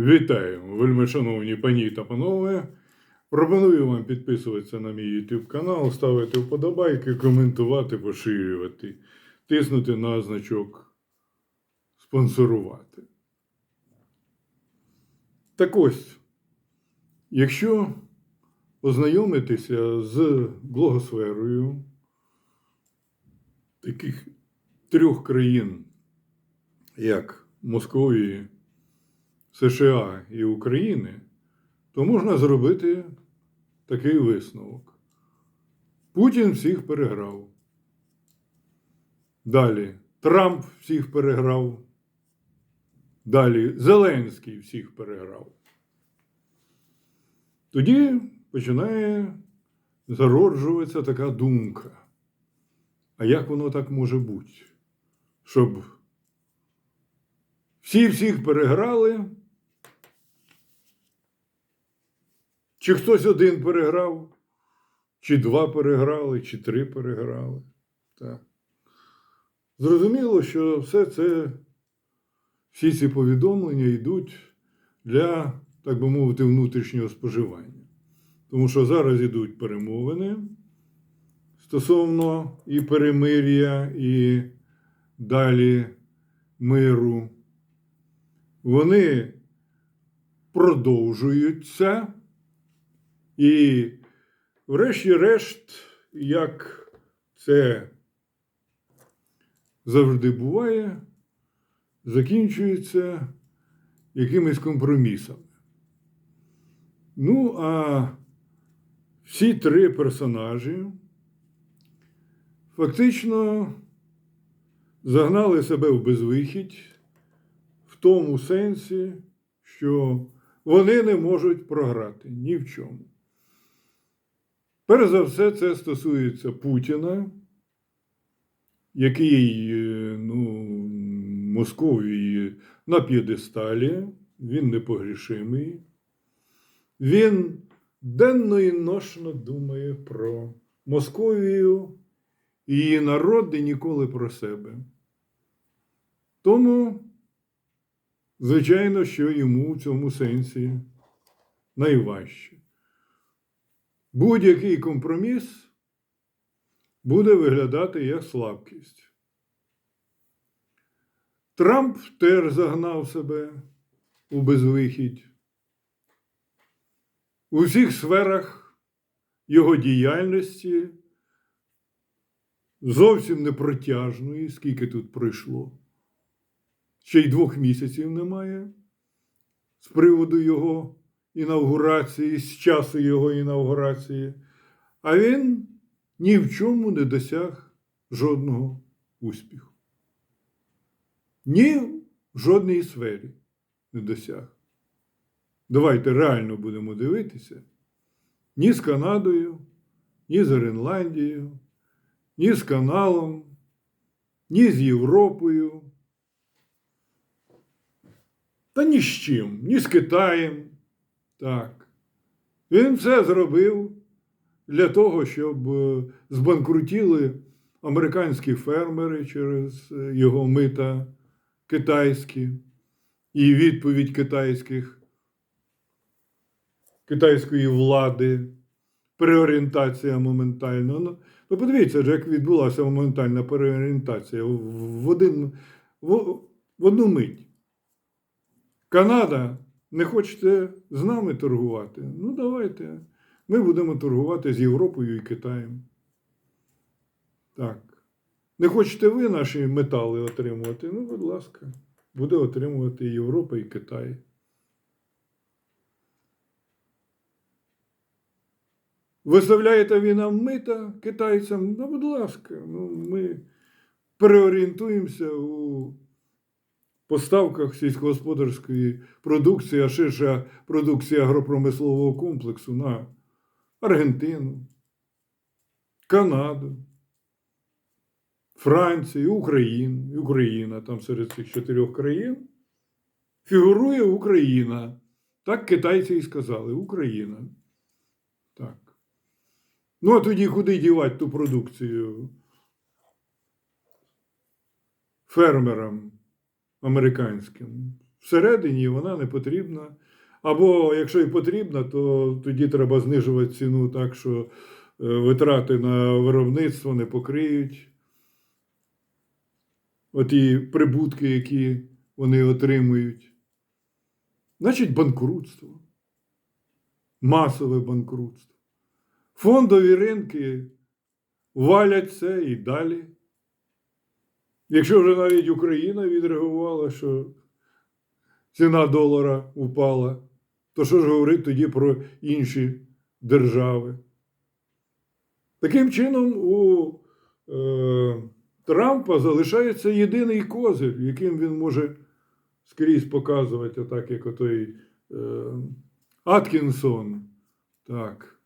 Вітаю, вельми шановні пані та панове. Пропоную вам підписуватися на мій YouTube канал, ставити вподобайки, коментувати, поширювати, тиснути на значок спонсорувати. Так ось, якщо ознайомитися з блогосферою таких трьох країн, як Московії, США і України, то можна зробити такий висновок. Путін всіх переграв. Далі Трамп всіх переграв. Далі Зеленський всіх переграв. Тоді починає зароджуватися така думка. А як воно так може бути? Щоб всі всіх переграли, чи хтось один переграв, чи два переграли, чи три переграли. Так. Зрозуміло, що все це, всі ці повідомлення йдуть для, так би мовити, внутрішнього споживання. Тому що зараз йдуть перемовини стосовно і перемир'я, і далі миру. Вони продовжуються. І, врешті-решт, як це завжди буває, закінчується якимись компромісами. Ну, а всі три персонажі фактично загнали себе в безвихідь в тому сенсі, що вони не можуть програти ні в чому. Перш за все, це стосується Путіна, який е, ну, Московії на п'єдесталі, він непогрішимий. Він денно і ношно думає про Московію і її і ніколи про себе. Тому, звичайно, що йому в цьому сенсі найважче. Будь-який компроміс буде виглядати як слабкість. Трамп теж загнав себе у безвихідь. У всіх сферах його діяльності зовсім непротяжної, скільки тут пройшло. Ще й двох місяців немає з приводу його інавгурації, з часу його інавгурації, а він ні в чому не досяг жодного успіху. Ні в жодній сфері не досяг. Давайте реально будемо дивитися ні з Канадою, ні з Гренландією, ні з каналом, ні з Європою. Та ні з чим, ні з Китаєм. Так. Він все зробив для того, щоб е, збанкрутіли американські фермери через е, його мита китайські і відповідь китайських, китайської влади, переорієнтація моментальна. Ну, ну подивіться, як відбулася моментальна переорієнтація в, один, в, в одну мить. Канада не хочете з нами торгувати? Ну, давайте. Ми будемо торгувати з Європою і Китаєм. Так. Не хочете ви наші метали отримувати? Ну, будь ласка, буде отримувати Європа і Китай. Виставляєте ви нам мита китайцям? Ну, будь ласка, ну, ми переорієнтуємося у поставках сільськогосподарської продукції, а ширша продукція агропромислового комплексу на Аргентину, Канаду, Францію, Україну, Україна там серед цих чотирьох країн фігурує Україна. Так китайці і сказали Україна. Так. Ну, а тоді куди дівати ту продукцію фермерам американським? всередині вона не потрібна. Або якщо і потрібна, то тоді треба знижувати ціну так, що е, витрати на виробництво не покриють оті прибутки, які вони отримують. Значить, банкрутство. Масове банкрутство. Фондові ринки валять це і далі. Якщо вже навіть Україна відреагувала, що ціна долара упала, то що ж говорити тоді про інші держави? Таким чином, у е, Трампа залишається єдиний козир, яким він може скрізь показувати, так як отой е, Аткінсон. Так.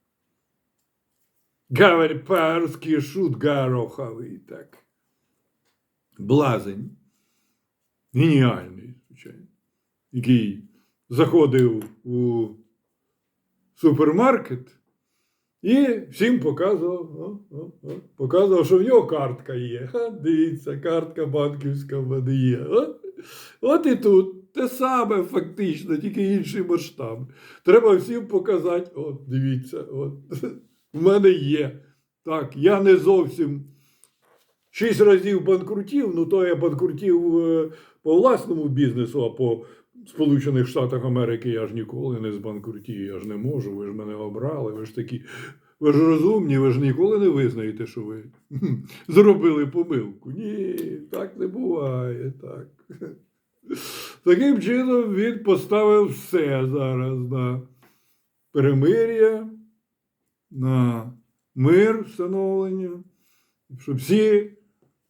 Говорить по-русски шут гороховий, так. Блазень. Геніальний, звичайно. Який заходив у супермаркет і всім показував, о, о, о, показував, що в нього картка є. Ха, дивіться, картка банківська в мене є. О, от і тут те саме фактично, тільки інший масштаб. Треба всім показати, от, дивіться, от, в мене є. Так, я не зовсім шість разів банкрутів, ну то я банкрутів е, по власному бізнесу, а по Сполучених Штатах Америки я ж ніколи не збанкрутію, я ж не можу, ви ж мене обрали, ви ж такі. Ви ж розумні, ви ж ніколи не визнаєте, що ви зробили помилку. Ні, так не буває. Так. Таким чином він поставив все зараз на перемир'я, на мир встановлення, щоб всі.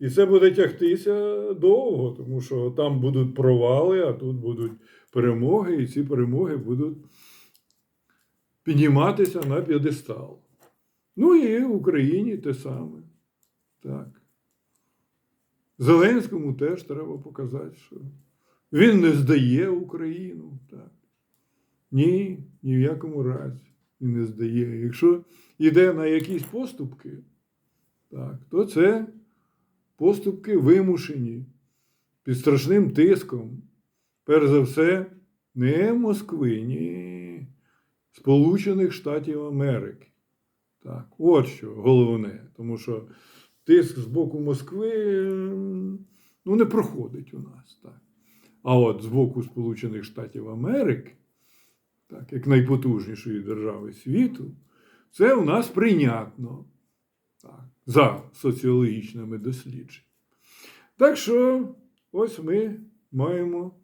І це буде тягтися довго, тому що там будуть провали, а тут будуть перемоги, і ці перемоги будуть підніматися на п'єдестал. Ну і в Україні те саме. Так. Зеленському теж треба показати, що він не здає Україну. Так. Ні, ні в якому разі він не здає. Якщо йде на якісь поступки, так, то це поступки вимушені під страшним тиском. Перш за все, не Москви, ні Сполучених Штатів Америки. Так, от що головне. Тому що тиск з боку Москви ну, не проходить у нас. Так. А от з боку Сполучених Штатів Америки, так, як найпотужнішої держави світу, це у нас прийнятно так, за соціологічними дослідженнями. Так що ось ми маємо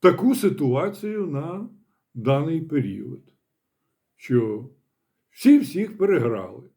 таку ситуацію на даний період, що всі всіх переграли.